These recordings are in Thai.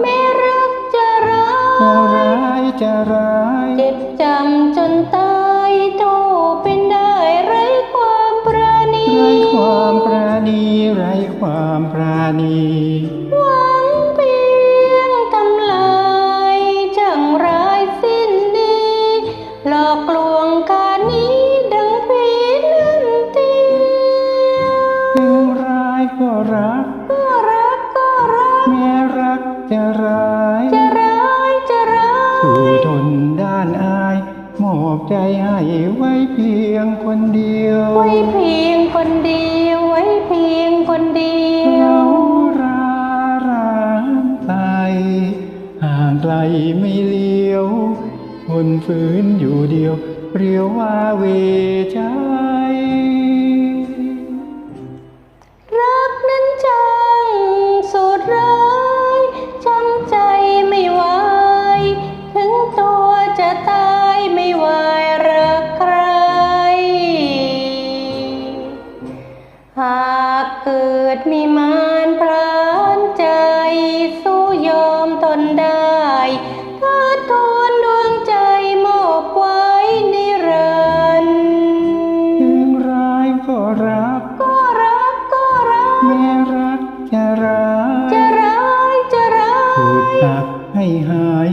ไม่รักจะร้ายจะร้ายจะร้ายเจ็บจำจนตายโตเป็นได้ไรความปราณีไรความปราณีไรความปราณีหวังเพียงทำลายจังร้ายสิ้นดีหลอกลวงการนี้ดังผีนั่นเตีถึงร้ายก็รัก ก็รักก็รัก แม่รัก จะร้ายจะร้ายจะร้ายสู่ทนด้านอายมอบใจให้ไว้เพียงคนเดียว ไว้เพียงคนเดียว ไว้เพียงคนเดียวเราราร้างไปห่างไกลไม่เลี้ยวคนฝืนอยู่เดียวเปรียวว่าเวใจ หากเกิดมีมารพรานใจ สู้ยอมทนได้ถ้าทนดวงใจมอบไว้นิรันดร์ถึงร้ายก็รัก ก็รักก็รักแม้รักจะร้ายจะร้ายจะร้าถูกยหักให้หาย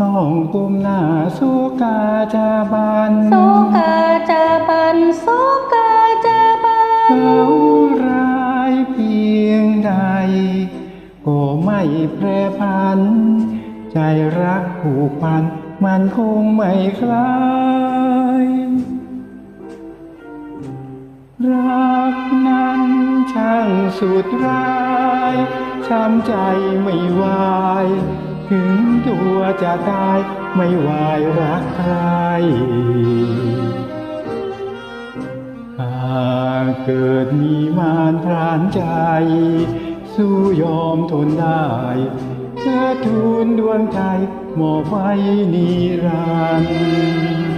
ต้องกุมหน้าสู้กาจาบันโซกาจะบันโซกาจะ บันเขาร้ายเพียงใด ก็ไม่แปรพัน ใจรักผูกพัน มันคงไม่คลายรักนั้นช่างสุดร้ายช้ำใจไม่ไหวถึงตัวจะตายไม่ไหวรักใคร เกิดมีมารพรานใจ สู้ยอมทนได้เพื่อทูลดวงใจมอบไว้นิรันดร์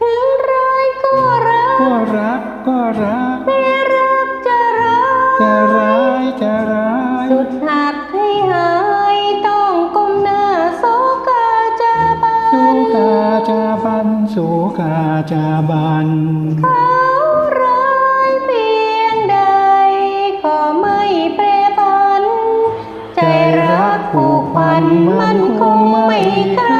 ถึงร้ายก็รัก ก็รักก็รักไม่รักจะร้ายจะร้ายจะร้าย สุดหักให้หายต้องก้มหน้าโซกาจะบัสู้นกาจาบันสู้กาจาบัน ใจรักผูกพันมันคงไม่คลาย